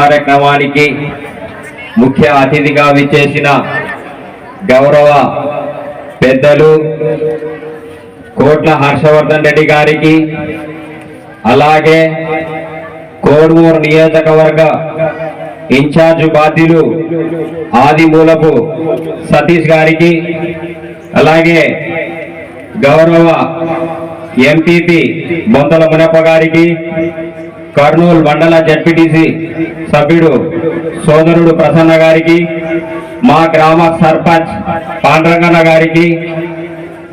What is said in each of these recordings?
కార్యక్రమానికి ముఖ్య అతిథిగా విచ్చేసిన గౌరవ పెద్దలు కోట్ల హర్షవర్ధన్ రెడ్డి గారికి అలాగే కోడుమూరు నియోజకవర్గ ఇన్ఛార్జ్ బాధ్యులు ఆదిమూలపు సతీష్ గారికి అలాగే గౌరవ ఎంపీపీ బొంతల మునప్ప గారికి కర్నూలు మండల జడ్పీటీసీ సభ్యుడు సోదరుడు ప్రసన్న గారికి మా గ్రామ సర్పంచ్ పాండ్రంగన్న గారికి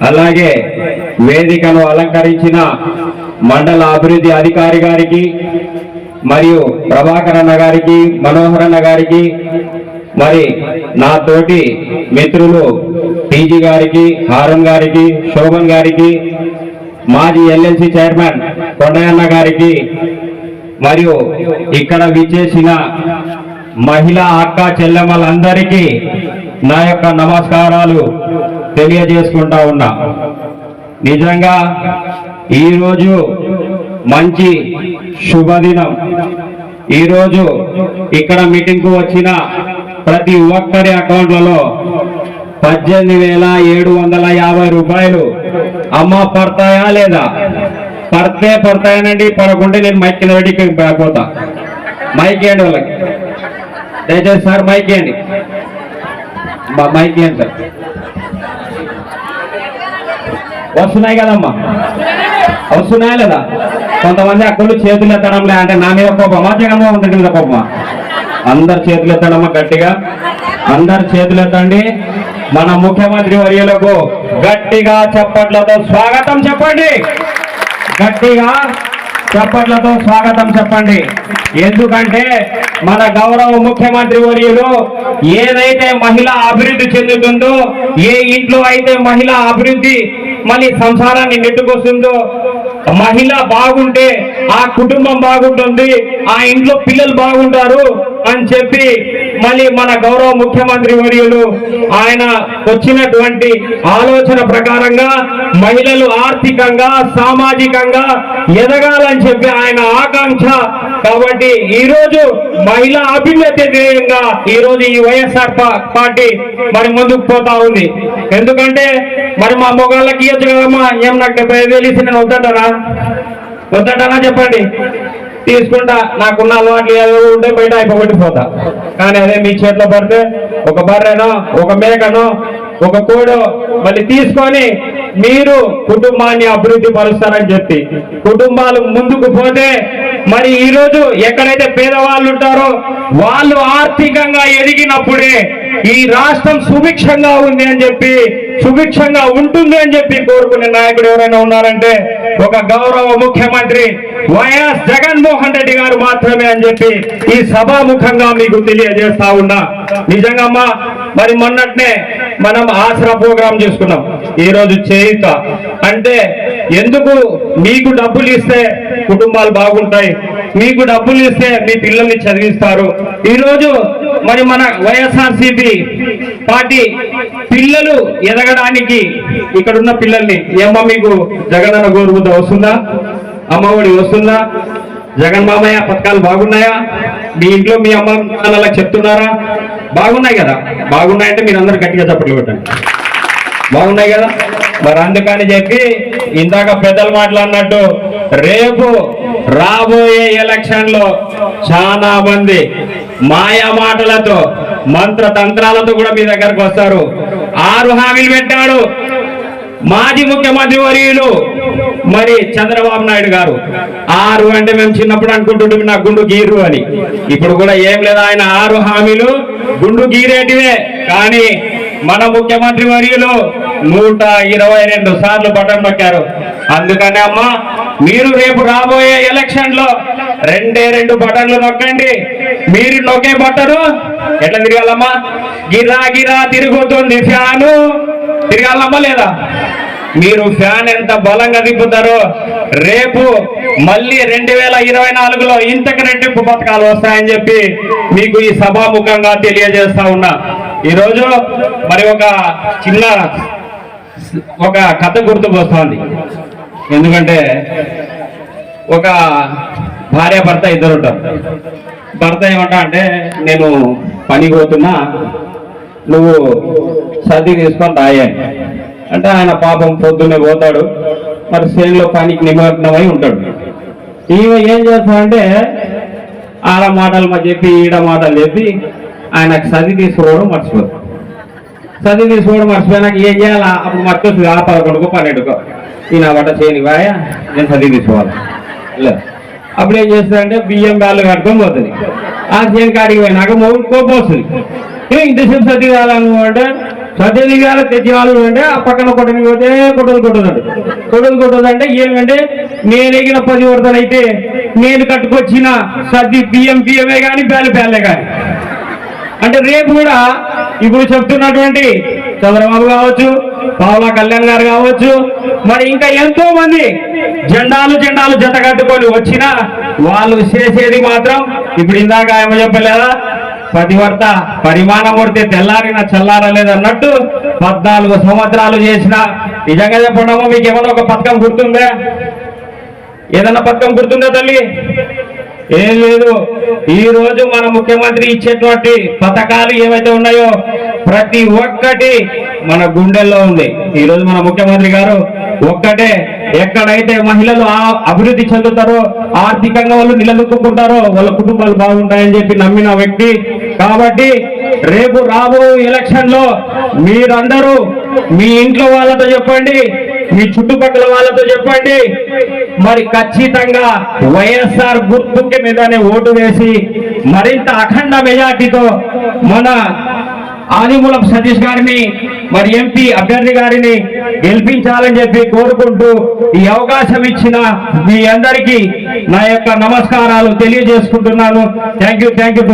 అలాగే వేదికను అలంకరించిన మండల అభివృద్ధి అధికారి గారికి మరియు ప్రభాకర్ అన్న గారికి మనోహర్ అన్న గారికి మరి నా తోటి మిత్రులు పీజీ గారికి హారం గారికి శోభన్ గారికి మాజీ ఎల్ఎల్సి చైర్మన్ కొండయ్యన్న గారికి మరియు ఇక్కడ విచ్చేసిన మహిళా అక్క చెల్లెమ్మలందరికీ నా యొక్క నమస్కారాలు తెలియజేసుకుంటా ఉన్నా. నిజంగా ఈరోజు మంచి శుభదినం. ఈరోజు ఇక్కడ మీటింగ్కు వచ్చిన ప్రతి ఒక్కరి అకౌంట్లలో పద్దెనిమిది వేల ఏడు వందల యాభై రూపాయలు అమ్మ పడతాయా లేదా? పడితే పడతాయనండి పడకుంటే నేను మైక్ కింద పెట్టి పోతా మైక్ ఇవ్వండి వాళ్ళకి. దయచేసి సార్ మైక్ ఇవ్వండి మైక్ ఇవ్వండి సార్. వస్తున్నాయి కదమ్మా. వస్తున్నాయా లేదా? కొంతమంది అక్కలు చేతులు ఎత్తడంలే అంటే నా మీద కోపమా? జగన్మోహన్ రెడ్డి మీద కోపమా? అందరు చేతులు ఎత్తడమ్మా గట్టిగా. అందరు చేతులు ఎత్తండి. మన ముఖ్యమంత్రి వర్యులకు గట్టిగా చప్పట్లతో స్వాగతం చెప్పండి. గట్టిగా చప్పట్లతో స్వాగతం చెప్పండి. ఎందుకంటే మన గౌరవ ముఖ్యమంత్రి వర్యులు ఏదైతే మహిళ అభివృద్ధి చెందుతుందో ఏ ఇంట్లో అయితే మహిళ అభివృద్ధి మళ్ళీ సంసారాన్ని నెట్టుకొస్తుందో మహిళ బాగుంటే ఆ కుటుంబం బాగుంటుంది ఆ ఇంట్లో పిల్లలు బాగుంటారు అని చెప్పి మళ్ళీ మన గౌరవ ముఖ్యమంత్రి వర్యులు ఆయన వచ్చినటువంటి ఆలోచన ప్రకారంగా మహిళలు ఆర్థికంగా సామాజికంగా ఎదగాలని చెప్పి ఆయన ఆకాంక్ష. కాబట్టి ఈ రోజు మహిళా అభ్యున్నతి ధ్యేయంగా ఈ రోజు ఈ వైఎస్ఆర్ పార్టీ మరి ముందుకు పోతా ఉంది. ఎందుకంటే మరి మా మొగాళ్ళకి ఇవ్వచ్చు కదమ్మా ఏం నాకు డెబ్బై ఐదు వేలు నేను వద్దంటారా వద్దంటారా చెప్పండి? తీసుకుంటా నాకున్న అలవాట్లు ఏదో ఉంటే బయట అయిపోగొట్టిపోతా. కానీ అదే మీ చేతిలో పడితే ఒక బర్రెనో ఒక మేకనో ఒక కోడో మళ్ళీ తీసుకొని మీరు కుటుంబాన్ని అభివృద్ధి పరుస్తారని చెప్పి. కుటుంబాలు ముందుకు పోతే మరి ఈరోజు ఎక్కడైతే పేదవాళ్ళు ఉంటారో వాళ్ళు ఆర్థికంగా ఎదిగినప్పుడే ఈ రాష్ట్రం సుభిక్షంగా ఉంది అని చెప్పి సుభిక్షంగా ఉంటుంది అని చెప్పి కోరుకునే నాయకుడు ఎవరైనా ఉన్నారంటే ఒక గౌరవ ముఖ్యమంత్రి వైఎస్ జగన్మోహన్ రెడ్డి గారు మాత్రమే అని చెప్పి ఈ సభాముఖంగా మీకు తెలియజేస్తా ఉన్నా. నిజంగా అమ్మా మరి మొన్నట్నే మనం ఆసరా ప్రోగ్రాం చేసుకున్నాం. ఈ రోజు చేయుత అంటే ఎందుకు మీకు డబ్బులు ఇస్తే కుటుంబాలు బాగుంటాయి? మీకు డబ్బులు ఇస్తే మీ పిల్లల్ని చదివిస్తారు. ఈరోజు మరి మన వైఎస్ఆర్సీపీ పార్టీ పిల్లలు ఎదగడానికి ఇక్కడ ఉన్న పిల్లల్ని ఏమ్మా మీకు జగనన్న గోరుముద్ద వస్తుందా? అమ్మఒడి వస్తుందా? జగన్ మామయ్య పథకాలు బాగున్నాయా? మీ ఇంట్లో మీ అమ్మ నాన్నలకు చెప్తున్నారా? బాగున్నాయి కదా. బాగున్నాయంటే మీరు అందరు గట్టిగా చప్పట్లు పెట్టండి బాగున్నాయి కదా. మరి అందుకని చెప్పి ఇందాక పెద్దలు మాట్లాడినట్టు రేపు రాబోయే ఎలక్షన్లో చాలా మంది మాయా మాటలతో మంత్ర తంత్రాలతో కూడా మీ దగ్గరకు వస్తారు. ఆరు హామీలు పెట్టాడు. మాజీ ముఖ్యమంత్రి వర్యులు మరి చంద్రబాబు నాయుడు గారు. ఆరు అంటే మేము చిన్నప్పుడు అనుకుంటుంటే నా గుండు గీరు అని. ఇప్పుడు కూడా ఏం లేదు ఆయన ఆరు హామీలు గుండు గీరేటివే. కానీ మన ముఖ్యమంత్రి వర్యులు నూట ఇరవై రెండు సార్లు బటన్ నొక్కారు. అందుకనే అమ్మా మీరు రేపు రాబోయే ఎలక్షన్లో రెండే రెండు బటన్లు నొక్కండి. మీరు నొక్కే బట్టను ఎట్లా తిరగాలమ్మా? గిరా గిరా తిరుగుతుంది ఫ్యాను. తిరగాలమ్మా లేదా? మీరు ఫ్యాన్ ఎంత బలంగా తిప్పుతారో రేపు మళ్ళీ రెండు వేల ఇరవై నాలుగులో ఇంతకు రెట్టింపు పథకాలు వస్తాయని చెప్పి మీకు ఈ సభాముఖంగా తెలియజేస్తా ఉన్నా. ఈరోజు మరి ఒక చిన్న ఒక కథ గుర్తుకు వస్తుంది ఎందుకంటే ఒక భార్య భర్త ఇద్దరు ఉంటారు. భర్త ఏమంటా అంటే నేను పని పోతున్నా నువ్వు సర్ది తీసుకొని రాయాలి అంటే ఆయన పాపం పొద్దున్నే పోతాడు మరి చేనులో పనికి నిమగ్నమై ఉంటాడు. ఈమె ఏం చేస్తాడంటే ఆడ మాటలు మా చెప్పి ఈడ మాటలు చెప్పి ఆయనకు సది తీసుకోవడం మర్చిపోదు చదివి తీసుకోవడం మర్చిపోయినాక ఏం చేయాలా? అప్పుడు మర్చిపోతుంది ఆ పదకొండుకో పన్నెండుకో ఈయన వంట చేయని వాయ? నేను చదివి తీసుకోవాలి. లే. అప్పుడు ఏం చేస్తాడంటే బియ్యం బ్యాలు కట్టుకొని పోతుంది. ఆ చేను కాడికి పోయినాక మూడు కోపం వస్తుంది. ఇంతసేపు సర్ది కావాలను అంటే సర్ది గారు తెచ్చి వాళ్ళు అంటే ఆ పక్కన కొట్టని పోతే కొట్టదు కొట్టదండి కొట్టదు కొట్టదు అంటే ఏమంటే నేను ఎగిన పది వరదలైతే నేను కట్టుకొచ్చిన సర్ది బియ్యం బియ్యమే కానీ బ్యాలు బ్యాలే కానీ అంటే రేపు కూడా ఇప్పుడు చెప్తున్నటువంటి చంద్రబాబు కావచ్చు పావులా కళ్యాణ్ గారు కావచ్చు మరి ఇంకా ఎంతో మంది జెండాలు జెండాలు జత కట్టుకొని వచ్చినా వాళ్ళు చేసేది మాత్రం ఇప్పుడు ఇందాక ఆయన చెప్పలేదా? పతివర్త పరిమాణం కొడితే తెల్లారిన చల్లారలేదన్నట్టు పద్నాలుగు సంవత్సరాలు చేసిన నిజంగా చెప్పడమో మీకు ఏమైనా ఒక పథకం గుర్తుందా? ఏదన్నా పథకం గుర్తుందా తల్లి? ఏం లేదు. ఈ రోజు మన ముఖ్యమంత్రి ఇచ్చేటువంటి పథకాలు ఏవైతే ఉన్నాయో ప్రతి ఒక్కటి మన గుండెల్లో ఉంది. ఈ రోజు మన ముఖ్యమంత్రి గారు ఒక్కటే ఎక్కడైతే మహిళలు అభివృద్ధి చెందుతారో ఆర్థికంగా వాళ్ళు నిలదొక్కుంటారో వాళ్ళ కుటుంబాలు బాగుంటాయని చెప్పి నమ్మిన వ్యక్తి. కాబట్టి రేపు రాబో ఎలక్షన్లో మీరందరూ మీ ఇంట్లో వాళ్ళతో చెప్పండి. మీ చుట్టుపక్కల వాళ్ళతో చెప్పండి. మరి ఖచ్చితంగా వైఎస్ఆర్ గుర్తుకి మీదనే ఓటు వేసి మరింత అఖండ మెజార్టీతో మన ఆదిమూలం సతీష్ గారిని మరి ఎంపీ అభ్యర్థి గారిని గెలిపించాలని చెప్పి కోరుకుంటూ ఈ అవకాశం ఇచ్చిన మీ అందరికీ నా యొక్క నమస్కారాలు తెలియజేసుకుంటున్నాను. Thank you thank you